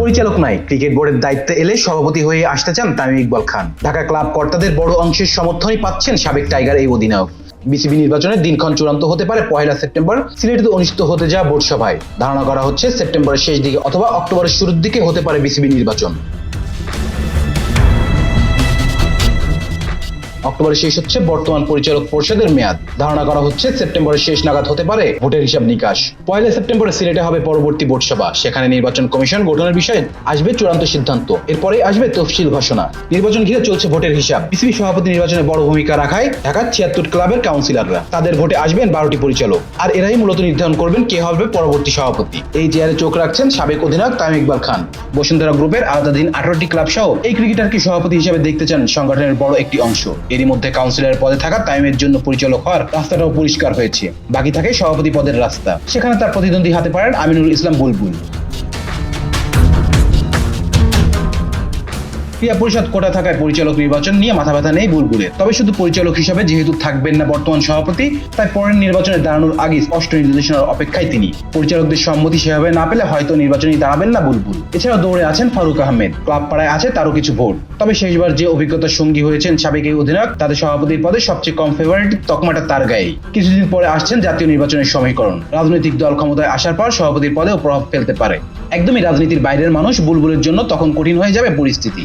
পরিচালক নাই। ক্রিকেট বোর্ডের দায়িত্বে এলে সভাপতি হয়ে আসতে চান তামিম ইকবাল খান। ঢাকা ক্লাব কর্তাদের বড় অংশের সমর্থনই পাচ্ছেন সাবেক টাইগার এই অধিনায়ক। বিসিবি নির্বাচনের দিনক্ষণ চূড়ান্ত হতে পারে পয়লা সেপ্টেম্বর। সিলেটে অনুষ্ঠিত হতে যাওয়া বোর্ড সভায়। ধারণা করা হচ্ছে সেপ্টেম্বরের শেষ দিকে অথবা অক্টোবরের শুরুর দিকে হতে পারে বিসিবি নির্বাচন। অক্টোবরে শেষ হচ্ছে বর্তমান পরিচালক পরিষদের মেয়াদ। ধারণা করা হচ্ছে সেপ্টেম্বরের শেষ নাগাদ হতে পারে ভোটের হিসাব নিকাশ। পয়লা সেপ্টেম্বরে সিলেটে হবে পরবর্তী ভোট সভা সেখানে নির্বাচন কমিশন গঠনের বিষয়ে আসবে চূড়ান্ত সিদ্ধান্ত। এরপরে আসবে তফসিল ঘোষণা। নির্বাচন ঘিরে চলছে ভোটের হিসাব। বিসিবি সভাপতি নির্বাচনে বড় ভূমিকা রাখায় ঢাকার ছিয়াত্তর ক্লাবের কাউন্সিলররা। তাদের ভোটে আসবেন বারোটি পরিচালক। আর এরাই মূলত নির্ধারণ করবেন কে হবে পরবর্তী সভাপতি। এই চেয়ারে চোখ রাখছেন সাবেক অধিনায়ক তামিম ইকবাল খান। বসুন্ধরা গ্রুপের আলাদাদিন আঠারোটি ক্লাব সহ এই ক্রিকেটারকে সভাপতি হিসেবে দেখতে চান সংগঠনের বড় একটি অংশ। এরই মধ্যে কাউন্সিলর পদে থাকা টাইমের জন্য পরিচালক হওয়ার রাস্তাটাও পরিষ্কার হয়েছে। বাকি থাকে সভাপতি পদের রাস্তা। সেখানে তার প্রতিদ্বন্দ্বী হাতে পারেন আমিনুল ইসলাম বুলবুল। ক্রিয়া পরিষদ কোটা থাকায় পরিচালক নির্বাচন নিয়ে মাথা ব্যথা নেই বুলবুলের। তবে শুধু পরিচালক হিসেবে যেহেতু থাকবেন না বর্তমান সভাপতি, তাই পরের নির্বাচনে দাঁড়ানোর আগে স্পষ্ট নির্দেশনার অপেক্ষায় তিনি। পরিচালকদের সম্মতি সেভাবে না পেলে হয়তো নির্বাচনে দাঁড়াবেন না বুলবুল। এছাড়াও দৌড়ে আছেন ফারুক আহমেদ। ক্লাব পাড়ায় আছে তারও কিছু ভোট। তবে শেষবার যে অভিজ্ঞতার সঙ্গী হয়েছেন সাবেক এই অধিনায়ক, তাদের সভাপতির পদে সবচেয়ে কম ফেভারিট তকমাটা তার গায়ে কিছুদিন পরে আসছেন জাতীয় নির্বাচনের সমীকরণ। রাজনৈতিক দল ক্ষমতায় আসার পর সভাপতির পদেও প্রভাব ফেলতে পারে। একদমই রাজনীতির বাইরের মানুষ বুলবুলের জন্য তখন কঠিন হয়ে যাবে পরিস্থিতি।